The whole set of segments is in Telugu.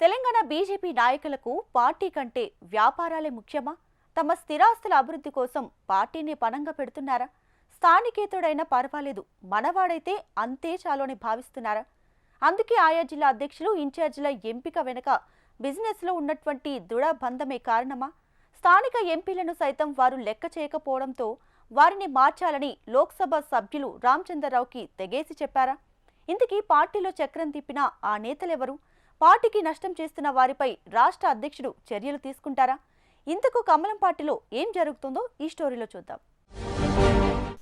తెలంగాణ బీజేపీ నాయకులకు పార్టీ కంటే వ్యాపారాలే ముఖ్యమా? తమ స్థిరాస్తుల అభివృద్ధి కోసం పార్టీని పణంగా పెడుతున్నారా? స్థానికేతుడైనా పర్వాలేదు మనవాడైతే అంతే చాలని భావిస్తున్నారా? అందుకే ఆయా జిల్లా అధ్యక్షులు ఇన్ఛార్జీల ఎంపిక వెనుక బిజినెస్లో ఉన్నటువంటి దృఢబంధమే కారణమా? స్థానిక ఎంపీలను సైతం వారు లెక్క చేయకపోవడంతో వారిని మార్చాలని లోక్సభ సభ్యులు రామచంద్రరావుకి తెగేసి చెప్పారా? ఇంతకీ పార్టీలో చక్రం తిప్పిన ఆ నేతలెవరు? పార్టీకి నష్టం చేస్తున్న వారిపై రాష్ట్ర అధ్యక్షుడు చర్యలు తీసుకుంటారా? ఇంతకు కమలం పార్టీలో ఏం జరుగుతుందో ఈ స్టోరీలో చూద్దాం.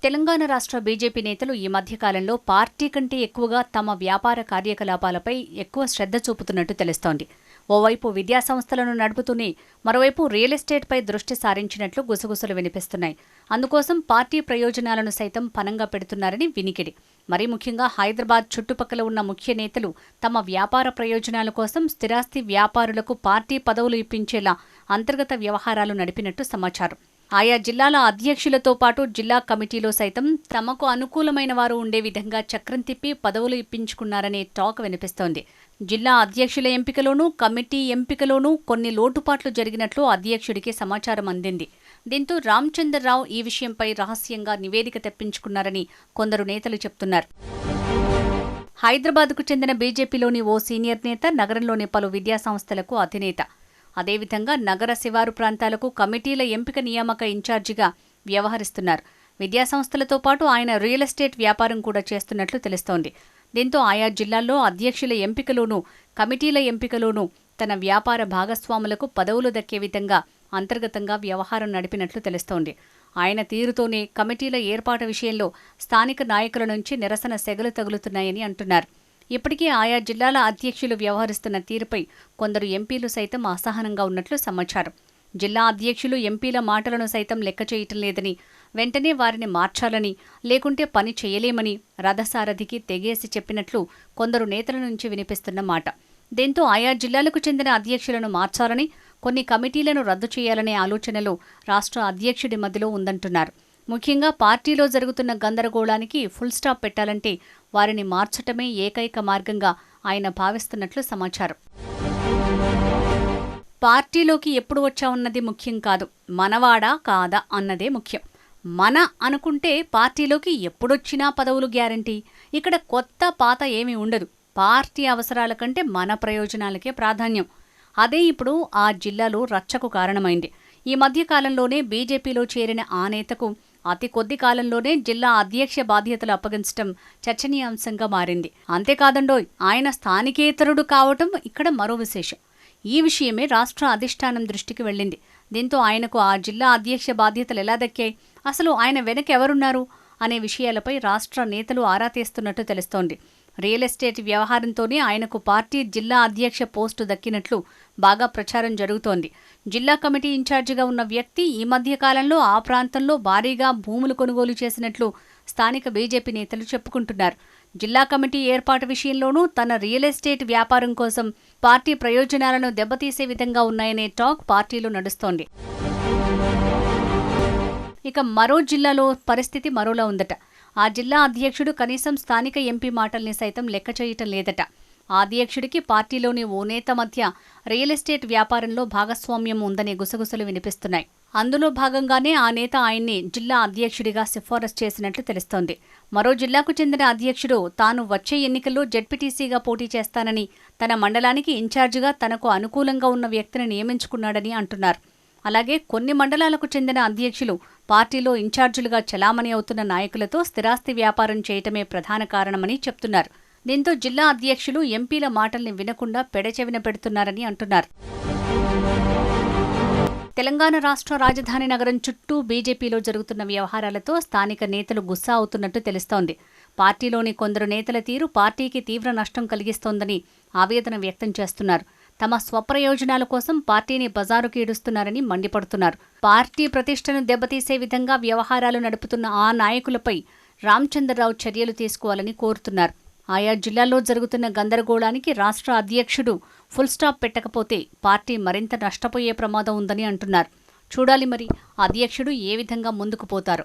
తెలంగాణ రాష్ట్ర బీజేపీ నేతలు ఈ మధ్యకాలంలో పార్టీ కంటే ఎక్కువగా తమ వ్యాపార కార్యకలాపాలపై ఎక్కువ శ్రద్ధ చూపుతున్నట్టు తెలుస్తోంది. ఓవైపు విద్యాసంస్థలను నడుపుతూనే మరోవైపు రియల్ ఎస్టేట్పై దృష్టి సారించినట్లు గుసగుసలు వినిపిస్తున్నాయి. అందుకోసం పార్టీ ప్రయోజనాలను సైతం పనంగా పెడుతున్నారని వినికిడి. మరీ ముఖ్యంగా హైదరాబాద్ చుట్టుపక్కల ఉన్న ముఖ్య నేతలు తమ వ్యాపార ప్రయోజనాల కోసం స్థిరాస్తి వ్యాపారులకు పార్టీ పదవులు ఇప్పించేలా అంతర్గత వ్యవహారాలు నడిపినట్టు సమాచారం. ఆయా జిల్లాల అధ్యక్షులతో పాటు జిల్లా కమిటీలో సైతం తమకు అనుకూలమైన వారు ఉండే విధంగా చక్రం తిప్పి పదవులు ఇప్పించుకున్నారనే టాక్ వినిపిస్తోంది. జిల్లా అధ్యక్షుల ఎంపికలోనూ కమిటీ ఎంపికలోనూ కొన్ని లోటుపాట్లు జరిగినట్లు అధ్యక్షుడికి సమాచారం అందింది. దీంతో రామచంద్రరావు ఈ విషయంపై రహస్యంగా నివేదిక తెప్పించుకున్నారని కొందరు నేతలు చెప్తున్నారు. హైదరాబాద్కు చెందిన బీజేపీలోని ఓ సీనియర్ నేత నగరంలోని పలు విద్యాసంస్థలకు అధినేత. అదేవిధంగా నగర శివారు ప్రాంతాలకు కమిటీల ఎంపిక నియామక ఇన్ఛార్జిగా వ్యవహరిస్తున్నారు. విద్యాసంస్థలతో పాటు ఆయన రియల్ ఎస్టేట్ వ్యాపారం కూడా చేస్తున్నట్లు తెలుస్తోంది. దీంతో ఆయా జిల్లాల్లో అధ్యక్షుల ఎంపికలోనూ కమిటీల ఎంపికలోనూ తన వ్యాపార భాగస్వాములకు పదవులు దక్కే విధంగా అంతర్గతంగా వ్యవహారం నడిపినట్లు తెలుస్తోంది. ఆయన తీరుతోనే కమిటీల ఏర్పాటు విషయంలో స్థానిక నాయకుల నుంచి నిరసన సెగలు తగులుతున్నాయని అంటున్నారు. ఇప్పటికే ఆయా జిల్లాల అధ్యక్షులు వ్యవహరిస్తున్న తీరుపై కొందరు ఎంపీలు సైతం అసహనంగా ఉన్నట్లు సమాచారం. జిల్లా అధ్యక్షులు ఎంపీల మాటలను సైతం లెక్క చేయటం లేదని వెంటనే వారిని మార్చాలని లేకుంటే పని చేయలేమని రథసారథికి తెగేసి చెప్పినట్లు కొందరు నేతల నుంచి వినిపిస్తున్న మాట. దీంతో ఆయా జిల్లాలకు చెందిన అధ్యక్షులను మార్చాలని కొన్ని కమిటీలను రద్దు చేయాలనే ఆలోచనలు రాష్ట్ర అధ్యక్షుడి మధ్యలో ఉందంటున్నారు. ముఖ్యంగా పార్టీలో జరుగుతున్న గందరగోళానికి ఫుల్ స్టాప్ పెట్టాలంటే వారిని మార్చటమే ఏకైక మార్గంగా ఆయన భావిస్తున్నట్లు సమాచారం. పార్టీలోకి ఎప్పుడు వచ్చావున్నది ముఖ్యం కాదు. మనవాడా కాదా అన్నదే ముఖ్యం. మన అనుకుంటే పార్టీలోకి ఎప్పుడొచ్చినా పదవులు గ్యారంటీ. ఇక్కడ కొత్త పాత ఏమీ ఉండదు. పార్టీ అవసరాల కంటే మన ప్రయోజనాలకే ప్రాధాన్యం. అదే ఇప్పుడు ఆ జిల్లాలో రచ్చకు కారణమైంది. ఈ మధ్యకాలంలోనే బీజేపీలో చేరిన ఆ నేతకు అతి కొద్ది కాలంలోనే జిల్లా అధ్యక్ష బాధ్యతలు అప్పగించడం చర్చనీయాంశంగా మారింది. అంతేకాదండోయ్ ఆయన స్థానికేతరుడు కావటం ఇక్కడ మరో విశేషం. ఈ విషయమే రాష్ట్ర అధిష్టానం దృష్టికి వెళ్ళింది. దీంతో ఆయనకు ఆ జిల్లా అధ్యక్ష బాధ్యతలు ఎలా దక్కాయి? అసలు ఆయన వెనక ఎవరున్నారు అనే విషయాలపై రాష్ట్ర నేతలు ఆరా తీస్తున్నట్టు తెలుస్తోంది. రియల్ ఎస్టేట్ వ్యవహారంతోనే ఆయనకు పార్టీ జిల్లా అధ్యక్ష పోస్టు దక్కినట్లు బాగా ప్రచారం జరుగుతోంది. జిల్లా కమిటీ ఇన్ఛార్జిగా ఉన్న వ్యక్తి ఈ మధ్య కాలంలో ఆ ప్రాంతంలో భారీగా భూములు కొనుగోలు చేసినట్లు స్థానిక బీజేపీ నేతలు చెప్పుకుంటున్నారు. జిల్లా కమిటీ ఏర్పాటు విషయంలోనూ తన రియల్ ఎస్టేట్ వ్యాపారం కోసం పార్టీ ప్రయోజనాలను దెబ్బతీసే విధంగా ఉన్నాయనే టాక్ పార్టీలో నడుస్తోంది. ఇక మరో జిల్లాలో పరిస్థితి మరోలా ఉందట. ఆ జిల్లా అధ్యక్షుడు కనీసం స్థానిక ఎంపీ మాటల్ని సైతం లెక్క చేయటం లేదట. ఆ అధ్యక్షుడికి పార్టీలోని ఓ నేత మధ్య రియల్ ఎస్టేట్ వ్యాపారంలో భాగస్వామ్యం ఉందనే గుసగుసలు వినిపిస్తున్నాయి. అందులో భాగంగానే ఆ నేత ఆయన్ని జిల్లా అధ్యక్షుడిగా సిఫారసు చేసినట్లు తెలుస్తోంది. మరో జిల్లాకు చెందిన అధ్యక్షుడు తాను వచ్చే ఎన్నికల్లో జెడ్పీటీసీగా పోటీ చేస్తానని తన మండలానికి ఇన్ఛార్జిగా తనకు అనుకూలంగా ఉన్న వ్యక్తిని నియమించుకున్నాడని అంటున్నారు. అలాగే కొన్ని మండలాలకు చెందిన అధ్యక్షులు పార్టీలో ఇన్ఛార్జీలుగా చలామణి అవుతున్న నాయకులతో స్థిరాస్తి వ్యాపారం చేయటమే ప్రధాన కారణమని చెప్తున్నారు. దీంతో జిల్లా అధ్యక్షులు ఎంపీల మాటల్ని వినకుండా పెడచెవిన పెడుతున్నారని అంటున్నారు. తెలంగాణ రాష్ట్ర రాజధాని నగరం చుట్టూ బీజేపీలో జరుగుతున్న వ్యవహారాలతో స్థానిక నేతలు గుస్సా అవుతున్నట్టు తెలుస్తోంది. పార్టీలోని కొందరు నేతల తీరు పార్టీకి తీవ్ర నష్టం కలిగిస్తోందని ఆవేదన వ్యక్తం చేస్తున్నారు. తమ స్వప్రయోజనాల కోసం పార్టీని బజారుకి ఈడుస్తున్నారని మండిపడుతున్నారు. పార్టీ ప్రతిష్టను దెబ్బతీసే విధంగా వ్యవహారాలు నడుపుతున్న ఆ నాయకులపై రామచంద్రరావు చర్యలు తీసుకోవాలని కోరుతున్నారు. ఆయా జిల్లాల్లో జరుగుతున్న గందరగోళానికి రాష్ట్ర అధ్యక్షుడు ఫుల్ స్టాప్ పెట్టకపోతే పార్టీ మరింత నష్టపోయే ప్రమాదం ఉందని అంటున్నారు. చూడాలి మరి అధ్యక్షుడు ఏ విధంగా ముందుకు పోతారు.